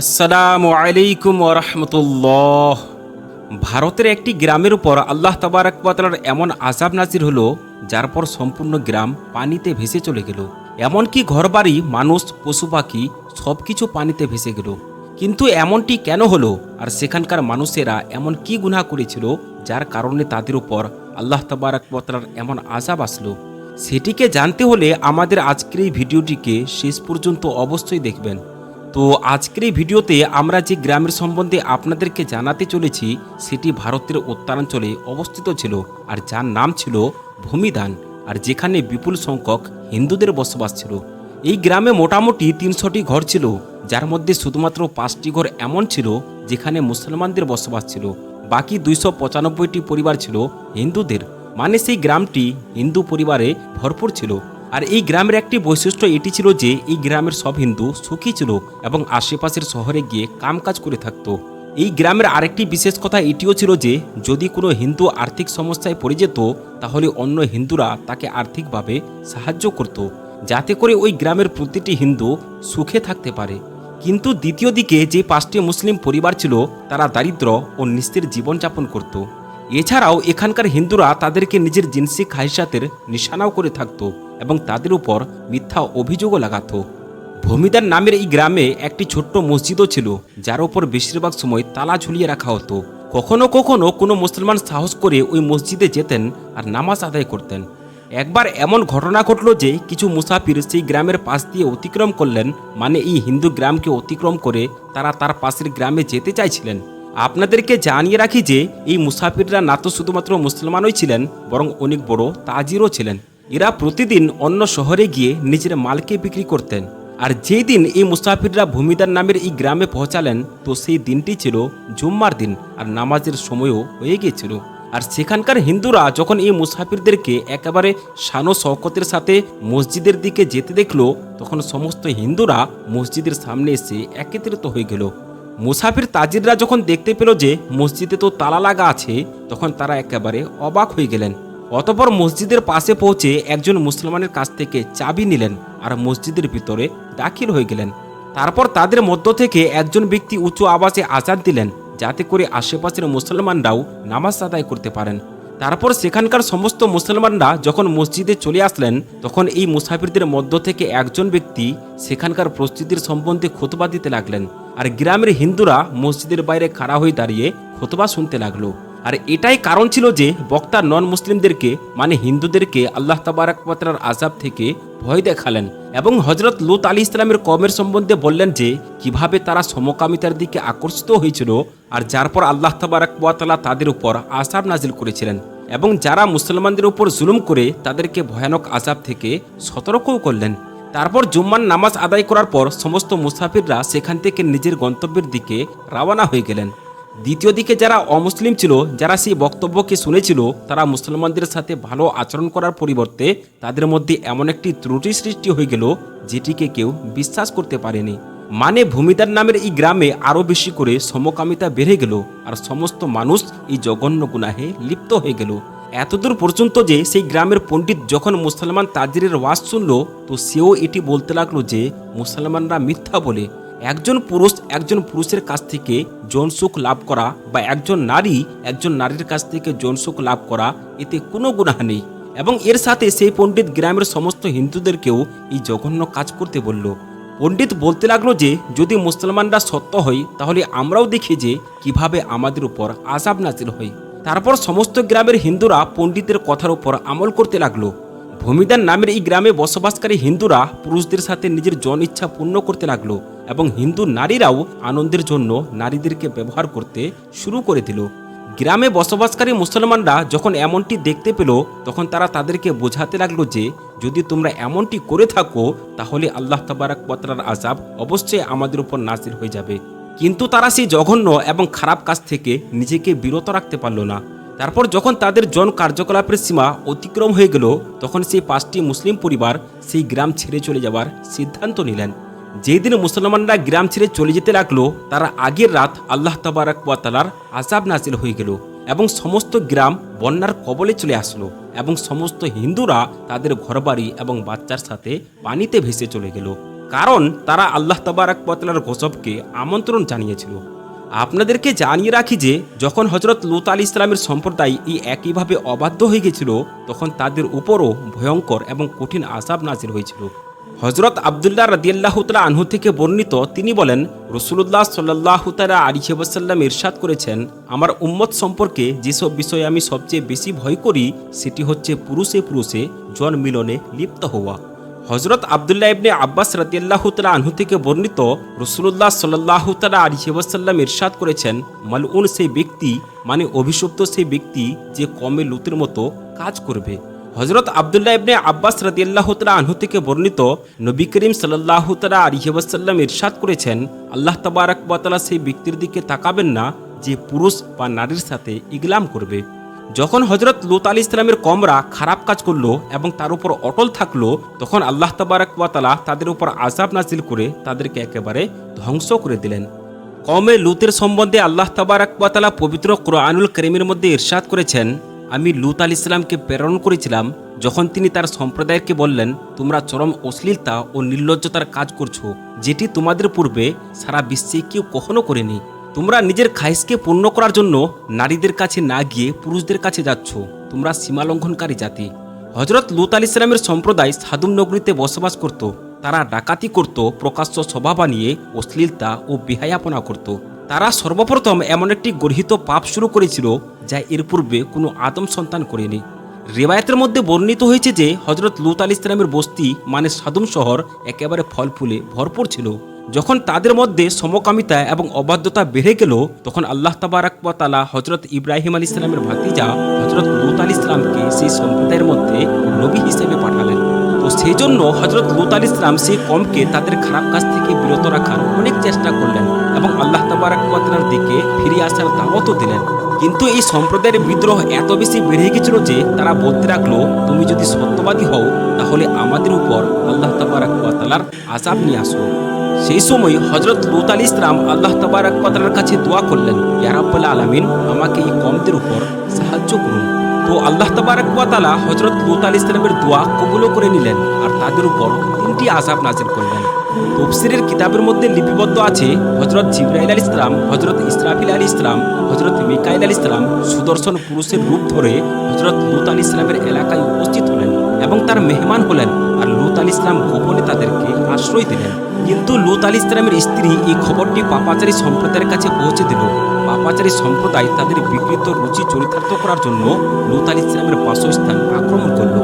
আসসালামু আলাইকুম রহমতুল্লাহ। ভারতের একটি গ্রামের উপর আল্লাহ তাবারাকালার এমন আজাব নাজির হলো, যার পর সম্পূর্ণ গ্রাম পানিতে ভেসে চলে গেল। এমনকি ঘরবাড়ি, মানুষ পশু পাখি সব কিছু পানিতে ভেসে গেল। কিন্তু এমনটি কেন হলো আর সেখানকার মানুষেরা এমন কি গুনাহ করেছিল, যার কারণে তাদের উপর আল্লাহ তাবারাকালার এমন আজাব আসলো? সেটিকে জানতে হলে আমাদের আজকের এই ভিডিওটিকে শেষ পর্যন্ত অবশ্যই দেখবেন। তো আজকের এই ভিডিওতে আমরা যে গ্রামের সম্বন্ধে আপনাদেরকে জানাতে চলেছি, সেটি ভারতের উত্তরাঞ্চলে অবস্থিত ছিল আর যার নাম ছিল ভূমিদান আর যেখানে বিপুল সংখ্যক হিন্দুদের বসবাস ছিল। এই গ্রামে মোটামুটি তিনশোটি ঘর ছিল, যার মধ্যে শুধুমাত্র পাঁচটি ঘর এমন ছিল যেখানে মুসলমানদের বসবাস ছিল। বাকি দুইশো পঁচানব্বইটি পরিবার ছিল হিন্দুদের। মানে সেই গ্রামটি হিন্দু পরিবারে ভরপুর ছিল। আর এই গ্রামের একটি বৈশিষ্ট্য এটি ছিল যে এই গ্রামের সব হিন্দু, সুখী ছিল এবং আশেপাশের শহরে গিয়ে কামকাজ করে থাকত। এই গ্রামের আরেকটি বিশেষ কথা এটিও ছিল যে, যদি কোনো হিন্দু আর্থিক সমস্যায় পড়ে যেত, তাহলে অন্য হিন্দুরা তাকে আর্থিকভাবে সাহায্য করত, যাতে করে ওই গ্রামের প্রতিটি হিন্দু সুখে থাকতে পারে। কিন্তু দ্বিতীয় দিকে যে পাঁচটি মুসলিম পরিবার ছিল, তারা দারিদ্র ও নিস্তের জীবনযাপন করত। এছাড়াও এখানকার হিন্দুরা তাদেরকে নিজের জিনসি খাইসাতের নিশানাও করে থাকতো। এবং তাদের উপর মিথ্যা অভিযোগও লাগাতো। ভূমিদার নামের এই গ্রামে একটি ছোট্ট মসজিদও ছিল, যার ওপর বেশিরভাগ সময় তালা ঝুলিয়ে রাখা হতো। কখনো কখনো কোনো মুসলমান সাহস করে ওই মসজিদে যেতেন আর নামাজ আদায় করতেন। একবার এমন ঘটনা ঘটল যে কিছু মুসাফির সেই গ্রামের পাশ দিয়ে অতিক্রম করলেন মানে এই হিন্দু গ্রামকে অতিক্রম করে তারা তার পাশের গ্রামে যেতে চাইছিলেন। আপনাদেরকে জানিয়ে রাখি যে, এই মুসাফিররা না তো শুধুমাত্র মুসলমানই ছিলেন, বরং অনেক বড় তাজিরও ছিলেন। এরা প্রতিদিন অন্য শহরে গিয়ে নিজের মালকে বিক্রি করতেন। আর যেই দিন এই মুসাফিররা ভূমিদার নামের এই গ্রামে পৌঁছালেন, তো সেই দিনটি ছিল জুম্মার দিন আর নামাজের সময়ও হয়ে গিয়েছিল। আর সেখানকার হিন্দুরা যখন এই মুসাফিরদেরকে একেবারে শানো শওকতের সাথে মসজিদের দিকে যেতে দেখল, তখন সমস্ত হিন্দুরা মসজিদের সামনে এসে একত্রিত হয়ে গেল। মুসাফির তাজিররা যখন দেখতে পেল যে মসজিদে তো তালা লাগা আছে, তখন তারা একেবারে অবাক হয়ে গেলেন। অতপর মসজিদের পাশে পৌঁছে একজন মুসলমানের কাছ থেকে চাবি নিলেন আর মসজিদের ভিতরে দাখিল হয়ে গেলেন। তারপর তাদের মধ্য থেকে একজন ব্যক্তি উঁচু আওয়াজে আজান দিলেন, যাতে করে আশেপাশের মুসলমানরাও নামাজ আদায় করতে পারেন। তারপর সেখানকার সমস্ত মুসলমানরা যখন মসজিদে চলে আসলেন, তখন এই মুসাফিরদের মধ্য থেকে একজন ব্যক্তি সেখানকার প্রস্তুতির সম্বন্ধে খোতবা দিতে লাগলেন। আর গ্রামের হিন্দুরা মসজিদের বাইরে খাড়া হয়ে দাঁড়িয়ে খোতবা শুনতে লাগল। আর এটাই কারণ ছিল যে বক্তা নন মুসলিমদেরকে মানে হিন্দুদেরকে আল্লাহ তাবারাকার আজাব থেকে ভয় দেখালেন এবং হজরত লুত আলী ইসলামের কমের সম্বন্ধে বললেন যে, কীভাবে তারা সমকামিতার দিকে আকর্ষিত হয়েছিল আর যার পর আল্লাহ তাবারাকালা তাদের উপর আসাব নাজিল করেছিলেন এবং যারা মুসলমানদের উপর জুলুম করে তাদেরকে ভয়ানক আজাব থেকে সতর্কও করলেন। তারপর জুম্মান নামাজ আদায় করার পর সমস্ত মুসাফিররা সেখান থেকে নিজের গন্তব্যের দিকে রওনা হয়ে গেলেন। দ্বিতীয় দিকে যারা অমুসলিম ছিল, যারা সেই বক্তব্যকে শুনেছিল, তারা মুসলমানদের সাথে ভালো আচরণ করার পরিবর্তে তাদের মধ্যে এমন একটি ত্রুটি সৃষ্টি হয়ে গেল, যেটিকে কেউ বিশ্বাস করতে পারেনি। মানে ভূমিদার নামের এই গ্রামে আরও বেশি করে সমকামিতা বেড়ে গেল, আর সমস্ত মানুষ এই জঘন্য গুনাহে লিপ্ত হয়ে গেল। এতদূর পর্যন্ত যে সেই গ্রামের পণ্ডিত যখন মুসলমান তাজিরের ওয়াজ শুনল, তো সেও এটি বলতে লাগল যে, মুসলমানরা মিথ্যা বলে একজন পুরুষ একজন পুরুষের কাছ থেকে যৌনসুখ লাভ করা বা একজন নারী একজন নারীর কাছ থেকে যৌনসুখ লাভ করা, এতে কোনো গুনাহ নেই। এবং এর সাথে সেই পণ্ডিত গ্রামের সমস্ত হিন্দুদেরকেও এই জঘন্য কাজ করতে বলল। পণ্ডিত বলতে লাগল যে, যদি মুসলমানরা সত্য হয়, তাহলে আমরাও দেখি যে, কীভাবে আমাদের উপর আজাব নাজিল হয়। তারপর সমস্ত গ্রামের হিন্দুরা পণ্ডিতের কথার উপর আমল করতে লাগল। ভূমিদান নামের এই গ্রামে বসবাসকারী হিন্দুরা পুরুষদের সাথে নিজের জন ইচ্ছা পূর্ণ করতে লাগল। এবং হিন্দু নারীরাও আনন্দের জন্য নারীদেরকে ব্যবহার করতে শুরু করে দিল গ্রামে বসবাসকারী মুসলমানরা যখন এমনটি দেখতে পেল, তখন তারা তাদেরকে বোঝাতে লাগল যে, যদি তোমরা এমনটি করে থাকো, তাহলে আল্লাহ তাবারাক পত্রার আজাব অবশ্যই আমাদের উপর নাজির হয়ে যাবে। কিন্তু তারা সেই জঘন্য এবং খারাপ কাজ থেকে নিজেকে বিরত রাখতে পারল না। তারপর যখন তাদের জন কার্যকলাপের সীমা অতিক্রম হয়ে গেল, তখন সেই পাঁচটি মুসলিম পরিবার সেই গ্রাম ছেড়ে চলে যাওয়ার সিদ্ধান্ত নিলেন। যেই দিন মুসলমানরা গ্রাম ছেড়ে চলে যেতে লাগল, তারা আগের রাত আল্লাহ তাবারাক আজাব নাজিল হয়ে গেল এবং সমস্ত গ্রাম বন্যার কবলে চলে আসলো এবং সমস্ত হিন্দুরা তাদের ঘরবাড়ি এবং বাচ্চার সাথে পানিতে ভেসে চলে গেল। কারণ তারা আল্লাহ তাবারাক পতলার গজবকে আমন্ত্রণ জানিয়েছিল। আপনাদেরকে জানিয়ে রাখি যে, যখন হজরত লুত আলী ইসলামের সম্প্রদায় এই একইভাবে অবাধ্য হয়ে গেছিল, তখন তাদের উপরও ভয়ঙ্কর এবং কঠিন আসাব নাজির হয়েছিল। হজরত আবদুল্লাহ রাদিয়াল্লাহ তালা আনহু থেকে বর্ণিত, তিনি বলেন রসুল্লাহ সাল্লাহ তালা আলিহাসাল্লাম ইরশাদ করেছেন, আমার উম্মত সম্পর্কে যেসব বিষয়ে আমি সবচেয়ে বেশি ভয় করি, সেটি হচ্ছে পুরুষে পুরুষে জন মিলনে লিপ্ত হওয়া। হজরত আবদুল্লাহ ইবনে আব্বাস রাতিয়াল্লাহ তালা আনহু থেকে বর্ণিত রসুল্লাহ সাল্লাহ তালা আলিহাসাল্লাম ইরশাদ করেছেন, মালউন সেই ব্যক্তি মানে অভিশপ্ত সেই ব্যক্তি, যে কমে লুতের মতো কাজ করবে। হজরত আবদুল্লাহ ইবনে আব্বাস রাদিয়াল্লাহ তালা আনহু থেকে বর্ণিত নবী করিম সাল্লাহ তালা আলিহাসাল্লাম ইরশাদ করেছেন, আল্লাহ তাবারাক বাতালা সেই ব্যক্তির দিকে তাকাবেন না যে পুরুষ বা নারীর সাথে ইগলাম করবে। যখন হজরত লুত আলী ইসলামের কমরা খারাপ কাজ করল এবং তার উপর অটল থাকল, তখন আল্লাহ তাবারাক ওয়াতালা তাদের উপর আজাব নাজিল করে তাদেরকে একেবারে ধ্বংস করে দিলেন। কমে লুতের সম্বন্ধে আল্লাহ তাবারাক ওয়াতালা পবিত্র কোরআনুল করিমের মধ্যে ইরশাদ করেছেন আমি লুত আলী ইসলামকে প্রেরণ করেছিলাম যখন তিনি তার সম্প্রদায়কে বললেন, তোমরা চরম অশ্লীলতা ও নির্লজ্জতার কাজ করছ, যেটি তোমাদের পূর্বে সারা বিশ্বে কেউ কখনো করেনি। তোমরা নিজের খাইসকে পূর্ণ করার জন্য নারীদের কাছে না গিয়ে পুরুষদের কাছে যাচ্ছ। তোমরা সীমালঙ্ঘনকারী জাতি। হজরত লুত আলী ইসলামের সম্প্রদায় সাদুম নগরীতে বসবাস করত। তারা ডাকাতি করত, প্রকাশ্য সভা বানিয়ে অশ্লীলতা ও বিহায়াপনা করত। তারা সর্বপ্রথম এমন একটি গর্হিত পাপ শুরু করেছিল, যা এর পূর্বে কোনো আদম সন্তান করেনি। রেবায়তের মধ্যে বর্ণিত হয়েছে যে হজরত লুত আলী ইসলামের বস্তি মানে সাদুম শহর, একেবারে ফল ফুলে ভরপুর ছিল। যখন তাদের মধ্যে সমকামিতা এবং অবাধ্যতা বেড়ে গেল, তখন আল্লাহ তাবারাকতালা হজরত ইব্রাহিম আলী ইসলামের ভাতিজা হজরত লুত আলী ইসলামকে সেই সম্প্রদায়ের মধ্যে নবী হিসেবে পাঠালেন। তো সেই জন্য হজরত লুত আলী ইসলাম সেই কমকে তাদের খারাপ কাজ থেকে বিরত রাখার অনেক চেষ্টা করলেন। এবং আল্লাহ তাবারাকার দিকে ফিরে আসার দাওয়াতও দিলেন। কিন্তু এই সম্প্রদায়ের বিদ্রোহ এত বেশি বেড়ে গেছিল যে তারা বলতে রাখল তুমি যদি সত্যবাদী হও, তাহলে আমাদের উপর আল্লাহ তাবারাকালার আজাব নিয়ে আসো। সেই সময় হজরত লুত আলী ইসলাম আল্লাহ তাবারাকালার কাছে দোয়া করলেন ইয়ারাব্বাল আলামিন, আমাকে এই কমদের উপর সাহায্য করুন। তো আল্লাহ তাবারাকালা হজরত লুত আলী ইসলামের দোয়া কবুলও করে নিলেন আর তাদের উপর তিনটি আজাব নাজির করলেন। তফসিরের কিতাবের মধ্যে লিপিবদ্ধ আছে হজরত জিব্রাইল আল ইসলাম হজরত ইসরাফিল আল ইসলাম হজরত মিকাইল আল ইসলাম সুদর্শন পুরুষের রূপ ধরে হজরত লুত আলী ইসলামের এলাকায় উপস্থিত হলেন এবং তার মেহমান হলেন আর লুত আলী ইসলাম গোপনে তাদেরকে আশ্রয় দিলেন। কিন্তু লুত আলী ইসলামের স্ত্রী এই খবরটি পাপাচারী সম্প্রদায়ের কাছে পৌঁছে দিল। পাপাচারী সম্প্রদায় তাদের বিকৃত রুচি চরিতার্থ করার জন্য লুত আলী ইসলামের বাসস্থান আক্রমণ করল।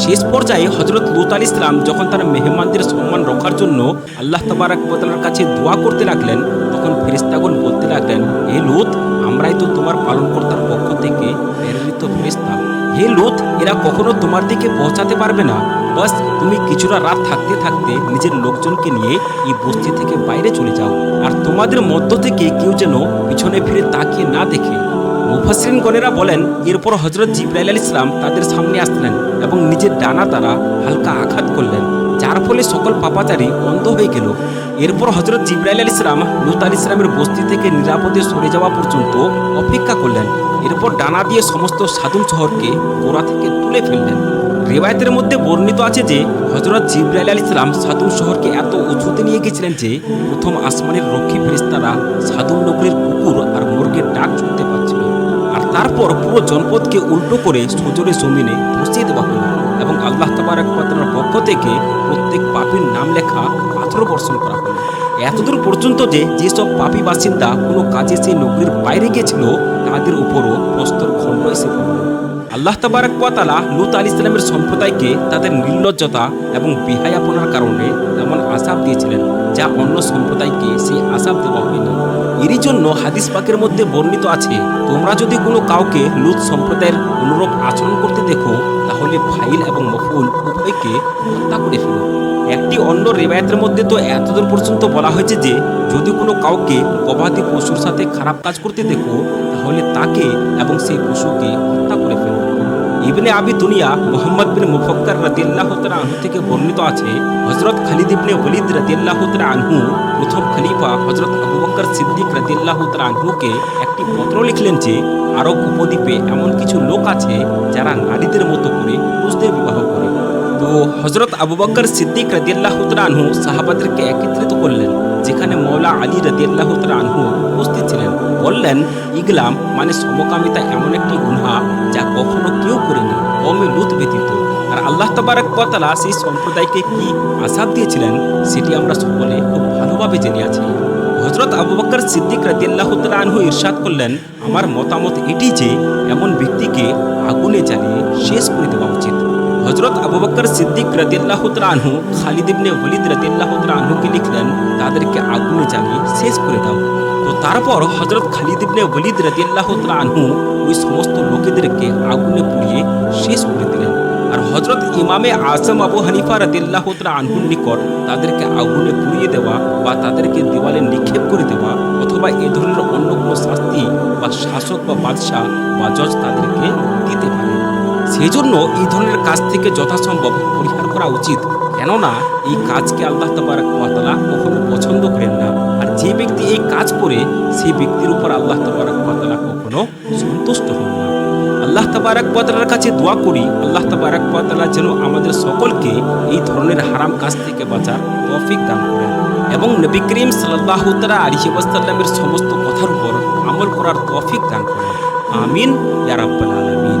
শেষ পর্যায়ে হজরত লুত আলী ইসলাম যখন তার মেহমানদের সম্মান রক্ষার জন্য আল্লাহ তাবারাক বতালার কাছে দোয়া করতে লাগলেন, তখন ফেরিস্তাগণ বলতে লাগলেন, হে লুত, আমরাই তো তোমার পালনকর্তার পক্ষ থেকে প্রেরিত ফেরিস্তা হে লুত, এরা কখনো তোমার দিকে পৌঁছাতে পারবে না। বাস, তুমি কিছুটা রাত থাকতে থাকতে নিজের লোকজনকে নিয়ে এই বস্তি থেকে বাইরে চলে যাও। আর তোমাদের মধ্য থেকে কেউ যেন পিছনে ফিরে তাকিয়ে না দেখে। মুফাসরিন গণেরা বলেন, এরপর হজরত জিব্রাইল আল ইসলাম তাদের সামনে আসলেন এবং নিজের ডানা দ্বারা হালকা আঘাত করলেন, যার ফলে সকল পাপাচারী অন্ধ হয়ে গেল। এরপর হজরত জিব্রাইল আল ইসলাম লুত আল ইসলামের বস্তি থেকে নিরাপদে সরে যাওয়া পর্যন্ত অপেক্ষা করলেন। এরপর ডানা দিয়ে সমস্ত সাধুন শহরকে গোড়া থেকে তুলে ফেললেন। রেবায়তের মধ্যে বর্ণিত আছে যে হজরত জিব্রাইল আল ইসলাম সাদুম শহরকে এত উঁচুতে নিয়ে গেছিলেন যে, প্রথম আসমানের রক্ষী ফেরিস্তারা সাদুম নগরীর কুকুর আর মুরগের ডাক শুনতে পাচ্ছিল। আর তারপর পুরো জনপদকে উল্টো করে সজরে জমিনে ধসিয়ে দেওয়া হলো এবং আল্লাহ তাবারাকার পক্ষ থেকে প্রত্যেক পাপির নাম লেখা পাথর বর্ষণ করা হলো। এতদূর পর্যন্ত যে যেসব পাপি বাসিন্দা কোনো কাজে সেই নগরীর বাইরে গেছিল তাদের উপরও প্রস্তর খণ্ড এসে পড়ল। আল্লাহ তাবারাক তালা লুত আলী ইসলামের সম্প্রদায়কে তাদের নির্লজ্জতা এবং বিহায়াপনার কারণে তেমন আসাব দিয়েছিলেন যা অন্য সম্প্রদায়কে সেই আসাব দেওয়া হয়নি। এরই জন্য হাদিস পাকের মধ্যে বর্ণিত আছে, তোমরা যদি কোনো কাউকে লুত সম্প্রদায়ের অনুরূপ আচরণ করতে দেখো, তাহলে ফাইল এবং মফুল উভয়কে হত্যা করে ফেলো। একটি অন্য রেবায়তের মধ্যে তো এতদূর পর্যন্ত বলা হয়েছে যে, যদি কোনো কাউকে গবাদি পশুর সাথে খারাপ কাজ করতে দেখো, তাহলে তাকে এবং সেই পশুকে হত্যা করে ইবনে আবি দুনিয়া মোহাম্মদ বিন মুফক্কর রাদিয়াল্লাহ আনহু থেকে বর্ণিত আছে হজরত খালিদ ইবনে ওয়ালিদ রাদিয়াল্লাহ আনহু প্রথম খলিফা হজরত আবু বকর সিদ্দিক রাদিয়াল্লাহ আনহুকে একটি পত্র লিখলেন যে, আরব উপদ্বীপে এমন কিছু লোক আছে যারা নারীদের মতো করে পুরুষদের বিবাহ করে। তো হজরত আবু বকর সিদ্দিক রাদিয়াল্লাহু আনহু সাহাবাদেরকে একত্রিত করলেন, যেখানে মৌলা আলী রাদিয়াল্লাহু আনহু উপস্থিত ছিলেন। বললেন, ইগলাম মানে সমকামিতা এমন একটি গুনাহ যা কখনো কেউ করেনি কমে লুত ব্যতীত। আর আল্লাহ তবারক তাআলা সেই সম্প্রদায়কে কি আসাদ দিয়েছিলেন, সেটি আমরা সকলে খুব ভালোভাবে জেনে আছি। হজরত আবু বকর সিদ্দিক আনহু ইরশাদ করলেন, আমার মতামত এটি যে, এমন ব্যক্তিকে আগুনে জ্বালিয়ে শেষ করে দেওয়া উচিত। হজরত আবু বকর সিদ্দিক রাদিয়াল্লাহু তাআলা আনহু খালিদ ইবনে ওয়ালিদ রাদিয়াল্লাহু আনহুকে লিখলেন, তাদেরকে আগুনে জ্বালিয়ে শেষ করে দাও। তো তারপর হজরত খালিদ ইবনে ওয়ালিদ রাদিয়াল্লাহু তাআলা আনহু ওই সমস্ত লোকেদেরকে আগুনে পুড়িয়ে শেষ করে দিলেন। আর হজরত ইমামে আজম আবু হানিফা রাদিল্লাহ আনহুর নিকট তাদেরকে আগুনে পুড়িয়ে দেওয়া বা তাদেরকে দেওয়ালে নিক্ষেপ করে দেওয়া অথবা এ ধরনের অন্য কোনো শাস্তি বা শাসক বা বাদশাহ বা জজ তাদেরকে দিতে পারে। সেই জন্য এই ধরনের কাজ থেকে যথাসম্ভব পরিহার করা উচিত। কেননা এই কাজকে আল্লাহ তাবারাকালা কখনো পছন্দ করেন না। যে ব্যক্তি এই কাজ করে সেই ব্যক্তির উপর আল্লাহ তাবারাকালা কখনো সন্তুষ্ট হন না। আল্লাহ তাবারাক ওয়াতালার কাছে দোয়া করি, আল্লাহ তাবারাক ওয়াতালা যেন আমাদের সকলকে এই ধরনের হারাম কাজ থেকে বাঁচার তৌফিক দান করেন এবং নবী করিম সাল্লাহ তালা আলিহি ওয়াসাল্লামের সমস্ত কথার উপর আমল করার তৌফিক দান করেন। আমিন, ইয়া রাব্বাল আলামিন।